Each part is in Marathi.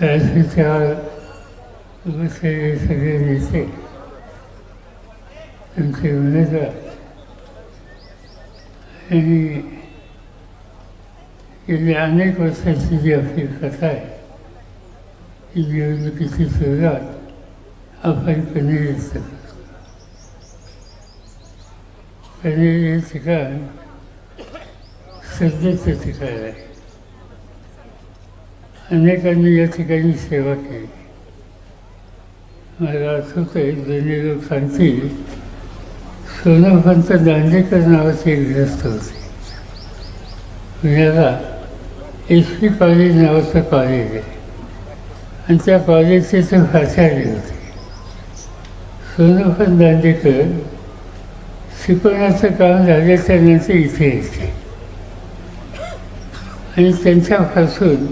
राजकीय बसलेले सगळे नेते त्यांचे उमेदवार आणि गेली अनेक वर्षाची जी आपली कथा आहे ही निवडणुकीची सुरुवात आपण कनेरीच करतो कनेरी हे ठिकाण सध्याचं ठिकाण आहे अनेकांनी या ठिकाणी सेवा केली मला आठवतं आहे जुने लोक सांगतील सोनोपंत दांडेकर नावाचे ग्रस्त होते पुण्याला एस पी कॉलेज नावाचं कॉलेज आहे. आणि त्या कॉलेजचे ते प्राचार्य होते. सोनोफन दांडेकर शिकवण्याचं काम झाल्याच्यानंतर इथे येते आणि त्यांच्यापासून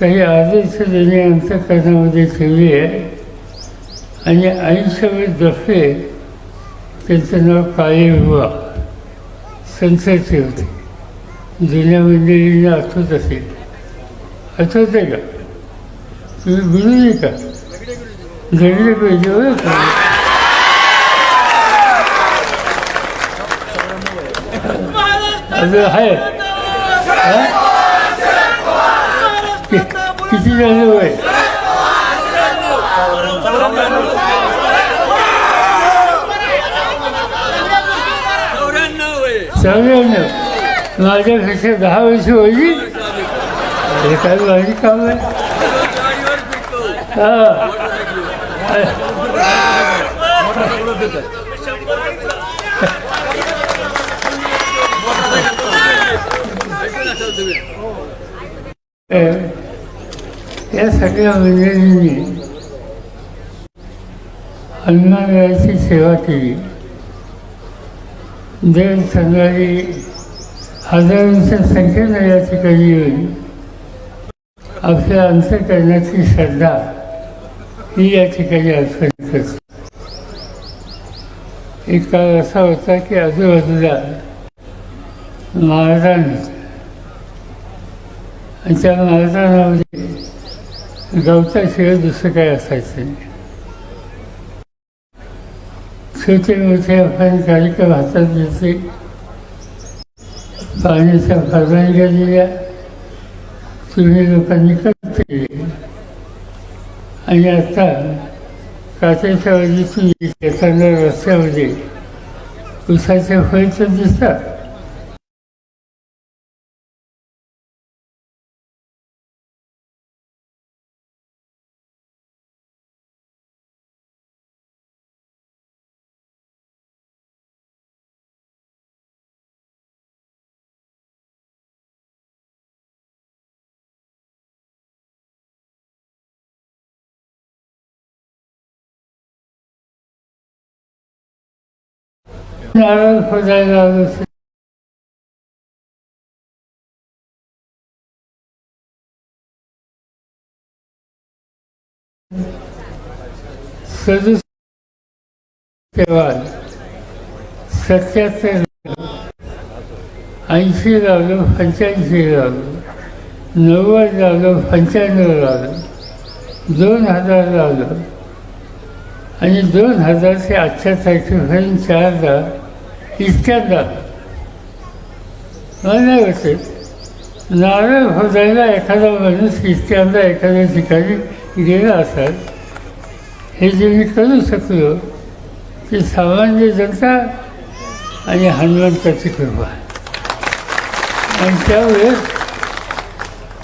काही आदर्श त्यांनी अंतकरणामध्ये ठेवली आहे. आणि आयुष्यभर दफे त्यांचं नाव काळे बुवा संस्थेचे होते जुन्या मंडळींना आठवत असेल आठवत आहे का तुम्ही गुरुजी का जडले पाहिजे हो का अजून आहे हा? कि- किती झालं वय चौऱ्याण्णव माझ्यापेक्षा दहा वर्ष होईल अरे काय माझी काम आहे. हा. या सगळ्या मंडळींनी अन्नाची सेवा केली. दर संध्याकाळी हजारांच्या संख्येनं या ठिकाणी येऊन आपल्या अंतकरणाची श्रद्धा ही या ठिकाणी अर्पण एक काळ असा होता की आजूबाजूला महाराज आणि त्या महाराजांमध्ये गवताशिवाय दुसरं काय असायचं नाही. छोटे मोठे आपण कार्यक्रम हातात घेतले पाण्याच्या परवानग्या दिल्या तुम्ही लोकांनी करते आणि आता काचेच्या वजीतून येताना रस्त्यामध्ये उसाचे फळ तर दिसतात. नारळ फोडायला आलो सदुस सत्याहत्तर ऐंशी लावलो पंच्याऐंशी लावलो नव्वद लावलो पंच्याण्णव लावलो दोन हजार लावलो आणि दोन हजार ते आजच्या तारखेपर्यंत चारदा इतक्यांदा मला नाही वाटत नारळ फोडायला एखादा माणूस इतक्यांदा एखाद्या ठिकाणी गेला असाल हे जे मी करू शकलो की सामान्य जनता आणि हनुमंताची कृपा. आणि त्यावेळेस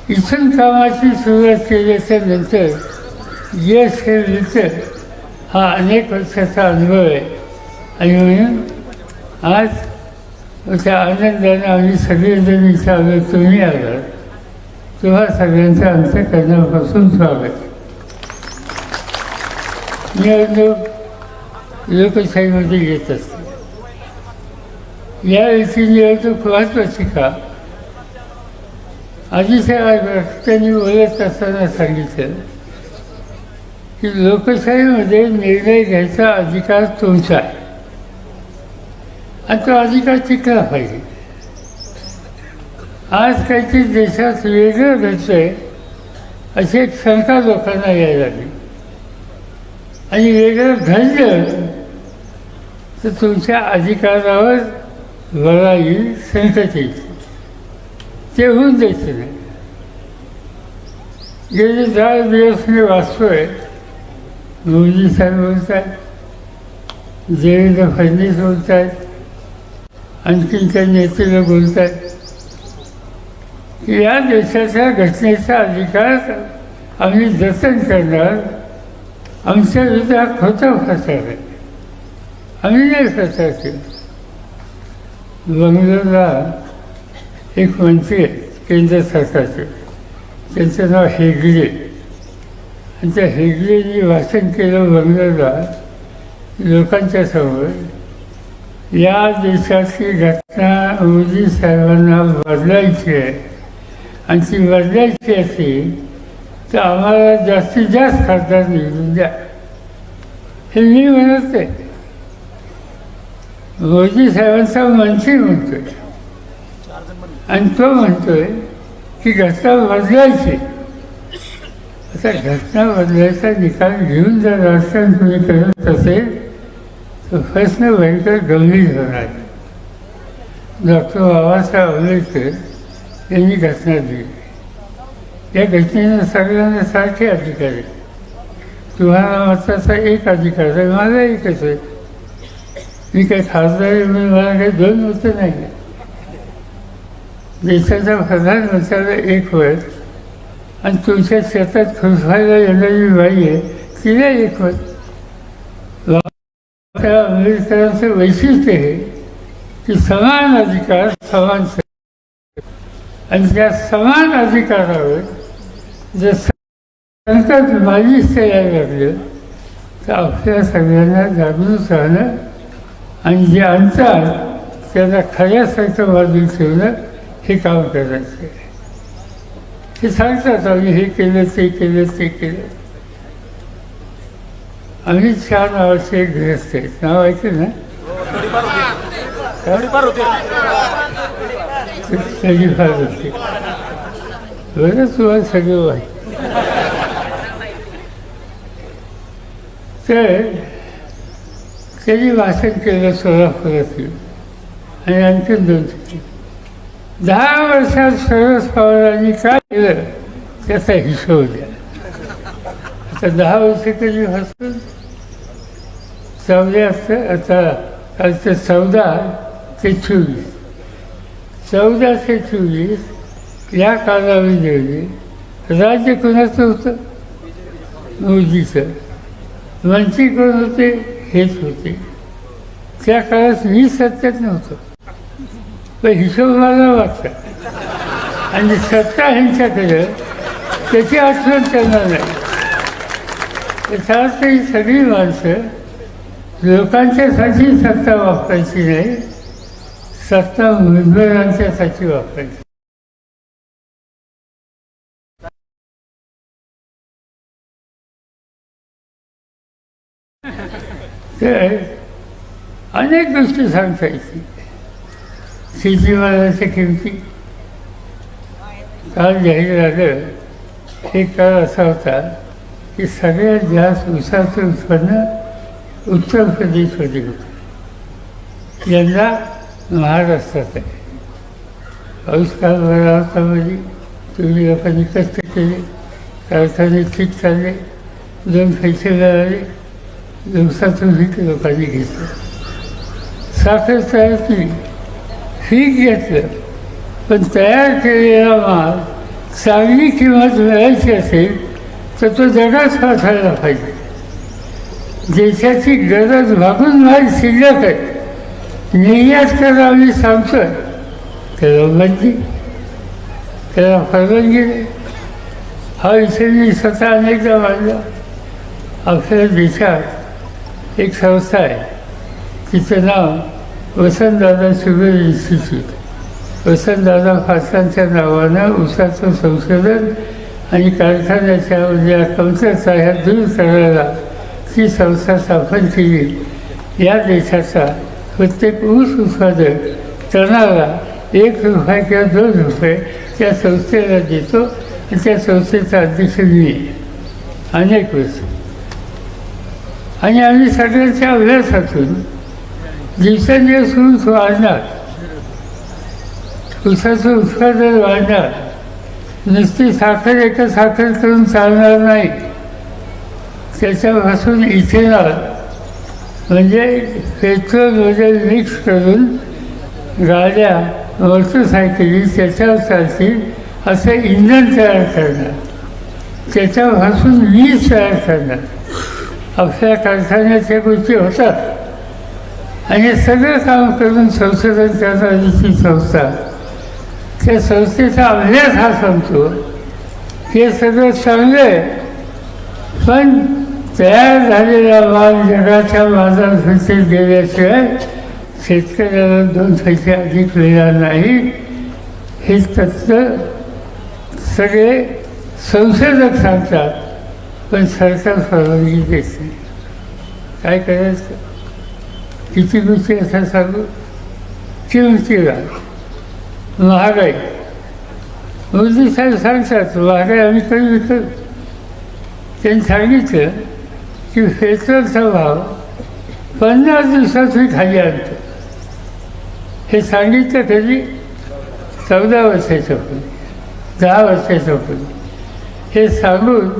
इथून कामाची सुरुवात केल्याच्यानंतर यश हे नृत्य हा अनेक वर्षाचा अनुभव आहे. आणि म्हणून आज त्या आनंदाने आम्ही सगळेजण इथं आलो तुम्ही आलात. तेव्हा सगळ्यांचं अंतकरणापासून स्वागत. निवडणूक लोकशाहीमध्ये येत असते. यावेळी निवडणूक महत्त्वाची का? आधीच्या त्यांनी बोलत असताना सांगितलं की लोकशाहीमध्ये निर्णय घ्यायचा अधिकार तुमचा आहे. आणि तो अधिकार टिकला पाहिजे. आज काहीतरी देशात वेगळं घडतंय अशी एक शंका लोकांना यायला लागली. आणि वेगळं घडलं तर तुमच्या अधिकारावर गळा येईल संकट येईल ते होऊन द्यायचं नाही. गेले दहा दिवस मी वाचतोय मोदी साहेब बोलत आहेत देवेंद्र फडणवीस बोलत आहेत आणखीन काही नेतेला बोलत आहेत की या देशाच्या घटनेचा अधिकार आम्ही जतन करणार. आमच्या विरुद्ध हा खोटा प्रचार आहे. आम्ही नाही प्रचार बंगलोरला एक मंत्री आहे केंद्र सरकारचे. त्यांचं नाव हेगडे. आणि त्या हेगडेंनी भाषण केलं बंगलोरला लोकांच्या समोर. या देशाची घटना मोदी साहेबांना बदलायची आहे. आणि ती बदलायची असेल तर आम्हाला जास्तीत जास्त खासदार निवडून द्या. हे मी म्हणत आहे. मोदी साहेबांचा मंत्री म्हणतोय. आणि तो म्हणतोय की घटना बदलायची. आता घटना बदलायचा निकाल घेऊन जर राजकारण तुम्ही करत असेल तर प्रश्न भयंकर गंभीर होणार. डॉक्टर बाबासाहेब आंबेडकर यांनी घटना दिली. या घटनेने सगळ्यांना सारखे अधिकार आहे तुम्हाला मताचा एक अधिकार आहे माझा एकच आहे. मी काही खासदार म्हणून मला काही दोन मतं नाही. आहे. प्रधानमंत्र्याला एक होत आणि तुमच्या शेतात खुरफायला येणारी बाई आहे तिला एक होत त्या आंबेडकरांचं वैशिष्ट्य आहे की समान अधिकार समान आणि त्या समान अधिकारावर जर संकट मालीच यायला लागलं तर आपल्या सगळ्यांना जागृत राहणं आणि जे अंतर त्यांना खऱ्यासारखं बाजून ठेवणं हे काम करायचं आहे. हे सांगतात आम्ही हे केलं ते केलं ते केलं. आम्ही छान नावाचे एक गृहस्थ आहेत. नाव ऐकलं ना? त्याची फार होते. बरं तुम्हाला सगळं वाईट तर त्यांनी भाषण केलं सोलापुरातील आणि आणखीन दोन दहा वर्षात सर्व पवारांनी काय केलं त्याचा हिशोब द्या. आता दहा वर्ष त्यांनी हसून चौदा आता चौदा ते चोवीस. चौदा ते चोवीस या कालावधीमध्ये राज्य कोणाचं होतं? मोदीचं. मंत्री कोण होते? हेच होते. त्या काळात मी सत्यात नव्हतं. पण हिशोब मला वाटतं आणि सत्ता ह्यांच्याकडे त्याची आठवण त्यांना नाही. त्याच्यात ही सगळी माणसं लोकांच्यासाठी सत्ता वापरायची नाही सत्ता विद्वानांच्यासाठी वापरायची. तर अनेक गोष्टी सांगता येतील शेतीमालाच्या किमती. काल जाहीर झालं एक काळ असा होता की सगळ्यात जास्त उसाचं उत्पन्न उत्तर प्रदेशमध्ये होतं. यंदा महाराष्ट्रात आहे. पाऊस काल बरा होता म्हणजे तुम्ही लोकांनी कष्ट केले कारखाने ठीक चालले दोन पैसे मिळाले दिवसातून पीक लोकांनी घेतलं. साखर तयार केली ठीक घेतलं पण तयार केलेला माल चांगली किंमत मिळायची असेल तर तो जगात पाठवायला पाहिजे. देशाची गरज भागून माल शिल्लक आहे. निर्यात करावी सांगतोय. त्याला बंदी त्याला परवानगी नाही. हा विषय मी स्वतः अनेकदा मांडला. आपल्या देशात एक संस्था आहे. तिचं नाव वसंतदादा शुगर इन्स्टिट्यूट. वसंतदादा फासांच्या नावानं ऊसाचं संशोधन आणि कारखान्याच्या उद्या कमतरता ह्या दूर करायला ही संस्था स्थापन केली. या देशाचा प्रत्येक ऊस उत्पादक तणाला एक रुपये किंवा दोन रुपये त्या संस्थेला देतो आणि त्या संस्थेचा अध्यक्ष मी. आहे. अनेक वर्ष. आणि आम्ही सगळ्यांच्या अभ्यासातून दिवसेंदिवस ऊस वाढणार ऊसाचं उत्पादन वाढणार नुसती साखर एका साखर करून चालणार नाही. त्याच्यापासून इथेनॉल म्हणजे पेट्रोल वगैरे मिक्स करून गाड्या मोटरसायकली त्याच्यावर चालतील असं इंधन तयार करणार. त्याच्यापासून वीज तयार करणार. आपल्या कारखान्याच्या गोष्टी होतात. आणि सगळं काम करून संशोधन करणारी ती संस्था त्या संस्थेचा अभ्यास हा संपतो. हे सगळं चांगलं आहे. पण तयार झालेला माल जगाच्या बाजारपेठेत गेल्याशिवाय शेतकऱ्याला दोन पैसे अधिक मिळणार नाही हे तत्व सगळे संशोधक सांगतात पण सरकार परवानगी देत नाही काय करायचं किती गोष्टी असं सांगू किमती महागाई मोदी साहेब सांगतात महागाई आम्ही कधी विकत त्यांनी सांगितलं की पेट्रोलचा भाव पन्नास दिवसात मी खाली आणतो. हे सांगितलं कधी चौदा वर्षाच्या पूर्वी दहा वर्षाच्या पूर्वी हे सांगून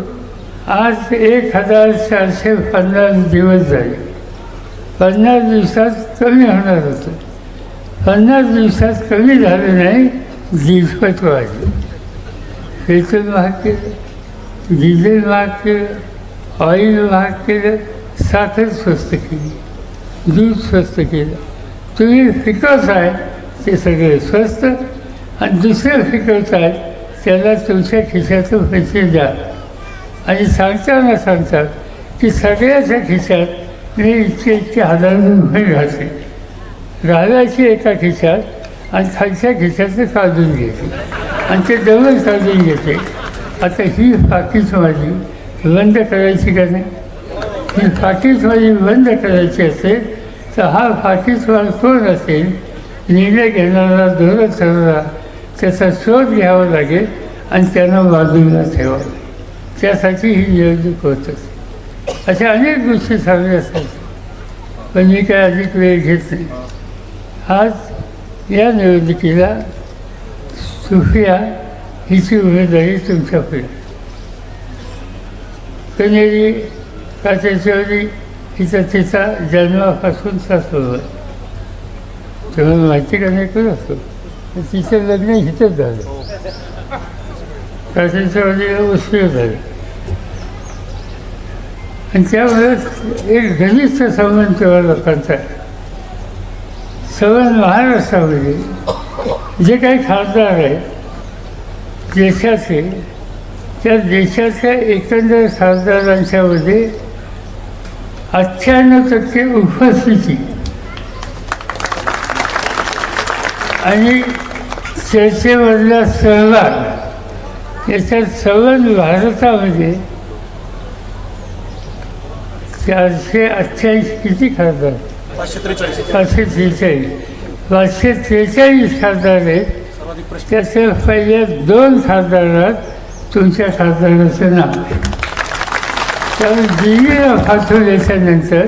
आज एक हजार चारशे पन्नास दिवस झाले. पन्नास दिवसात कमी होणार होतं. पन्नास दिवसात कमी झालं नाही दिवसात वाढलं पेट्रोल महाग केलं डिझेल महाग केलं ऑइल महाग केलं साखर स्वस्त केली दूध स्वस्त केलं तुम्ही पिकवताय ते सगळे स्वस्त आणि दुसरं दुसरे आहे त्याला तुमच्या खिशातून पैसे द्या आणि सांगताना सांगतात की सगळ्याच्या खिशात मी इतके इतके हजार रुपये घातले घालायची एका खिशात आणि खालच्या खिशाचं काढून घेते आणि ते डबल काढून घेते आता ही बाकीच माझी बंद करायची का नाही? ही माझी बंद करायची असेल तर हा पाकिटवाला कोण असेल निर्णय घेणारा धोरण ठरवला त्याचा शोध घ्यावा लागेल आणि त्यांना बाजूला ठेवावं त्यासाठी ही निवडणूक होत असते अशा अनेक गोष्टी चांगल्या असतात पण मी काय अधिक वेळ घेत नाही. आज या निवडणुकीला सुफिया हिची उमेदवारी तुमच्यापुढे कनेरी काचेश्वरी हिचा तिचा जन्मापासूनचा सोबत तुम्हाला माहिती का नाही करू असतो? तिचं लग्न हिथंच झालं. काचेश्वरीला उशीर झालं. आणि त्यामुळे एक घनिष्ठ संबंध तेव्हा लोकांचा. आहे संबंध महाराष्ट्रामध्ये जे काही खासदार आहेत देशाचे त्या देशाच्या एकंदर खासदारांच्यामध्ये अठ्ठ्याण्णव टक्के उपस्थिती. आणि चर्चेमधला सहभाग याच्यात संबंध भारतामध्ये चारशे अठ्ठ्याऐंशी किती खासदार? पाचशे त्रेचाळीस. पाचशे त्रेचाळीस. खासदार आहेत. त्याच्या पहिल्या दोन खासदारात तुमच्या खासदाराचं नाव त्यामुळे दिल्लीला पाठवल्याच्यानंतर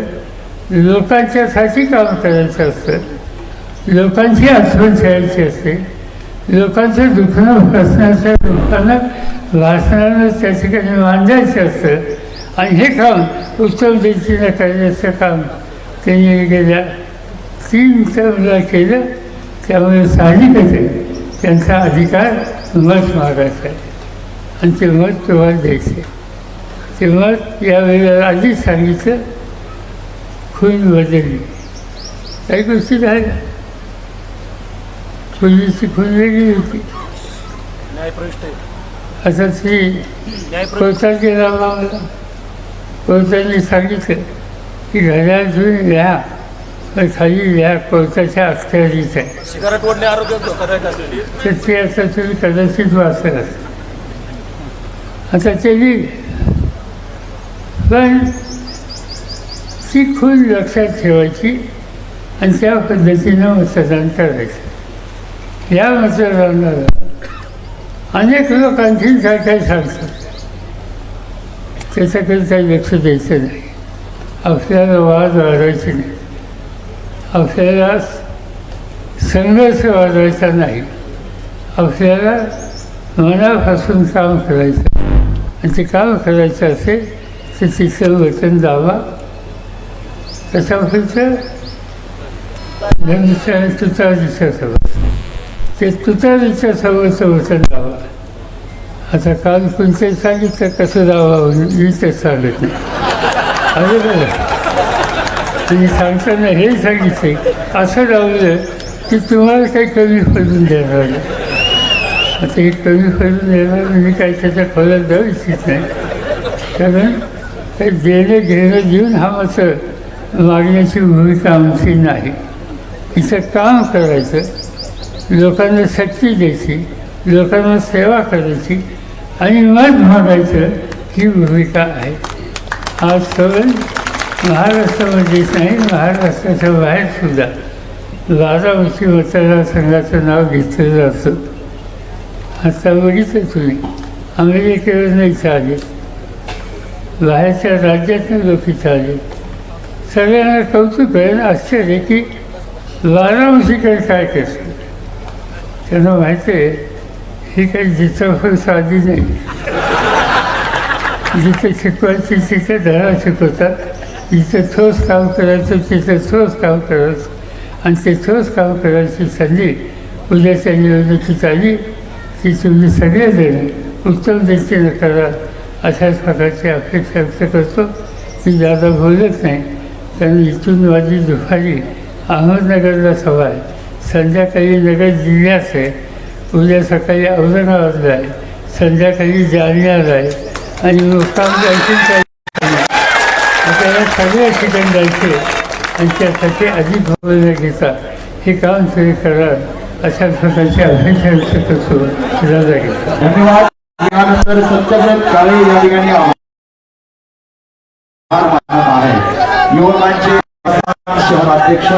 लोकांच्यासाठी काम करायचं असतं. लोकांची आठवण ठेवायची असते. लोकांचं दुखणं भासण्याच्या लोकांना भासणानं त्या ठिकाणी मांडायचं असतं. आणि हे काम उत्तम रीतीनं करण्याचं काम त्यांनी गेल्या तीन टर्मला केलं. त्यामुळे साहजिकच आहे. त्यांचा अधिकार मत मागायचा आहे. आणि ते मत तुम्हाला द्यायचं. आहे ते मत यावेळेला आधीच सांगितलं खून बदलली काही गोष्टी झाल्या. पूर्वीची खून वेगळी होती. ती न्यायप्रविष्ट. कोर्टात गेला मामला कोर्टाने सांगितलं की घड्याळ तुम्ही घ्या पण खाली या कोर्टाच्या अखत्यारीत आहे. तर ते आता तुम्ही कदाचित वाचत आता ते त्याची पण ती खून लक्षात ठेवायची आणि त्या पद्धतीनं मतदान करायचं. या मतदानाला अनेक लोक आणखीन काय काय सांगतात. त्याच्याकडे काही लक्ष द्यायचं नाही. आपल्याला वाद वाढवायचे नाही. आपल्याला संघर्ष वाढवायचा नाही. आपल्याला मनापासून काम करायचं आणि ते काम करायचं असेल तर तिचं वचन दावा त्याच्यापर्यंत धनुष्य तुतारीच्या सभा ते तुतारीच्या सभेचं वचन जावा आता काल कोणते सांगितलं कसं जावा मी ते सांगत नाही. अरे बरं. तुम्ही सांगताना हे सांगितले असं लावलं की तुम्हाला काही कमी पडून देणार नाही. आता हे कमी करून देणार म्हणजे काही त्याच्या खोल्यात जाऊ इच्छित नाही. कारण हे देणं घेणं देऊन हा मात्र मागण्याची भूमिका आमची नाही. इथं काम करायचं लोकांना शक्ती द्यायची लोकांना सेवा करायची आणि मत मागायचं ही भूमिका आहे. हा सण महाराष्ट्रामध्येच नाही महाराष्ट्राच्या बाहेरसुद्धा बारामती मतदारसंघाचं नाव घेतलं जातं आता बघितलं तुम्ही अमेरिकेवर नाही बाहेरच्या राज्यातून लोक इथं आले सगळ्यांना कौतुक आहे आश्चर्य की वाराणसीकडे काय करतात त्यांना माहिती आहे ही काही जिथं साधी नाही. जिथे शिकवायची तिथे धडा शिकवतात जिथे ठोस काम करायचं तिथे ठोस काम करायचं. आणि ते ठोस काम करायची संधी उद्याच्या निवडणुकीत आली की तुम्ही सगळे सगळेजण उत्तम दृष्टीनं करा अशाच प्रकारची अपेक्षा व्यक्त करतो. मी जादा बोलत नाही कारण इथून माझी दुपारी अहमदनगरला सभा आहे संध्याकाळी नगर जिल्ह्यात आहे. उद्या सकाळी औरंगाबादला आहे. संध्याकाळी जालन्याला आहे. आणि मुक्काम जायचे आपल्याला सगळ्या ठिकाणी जायचे आणि त्यासाठी अधिक भावना घेता. हे काम तुम्ही करा. अशा प्रकारची अपेक्षा व्यक्त करतो राजा घेता धन्यवाद. यानंतर सत्यव्रत काळे या ठिकाणी आभार मानत आहे युवकांचे शहराध्यक्ष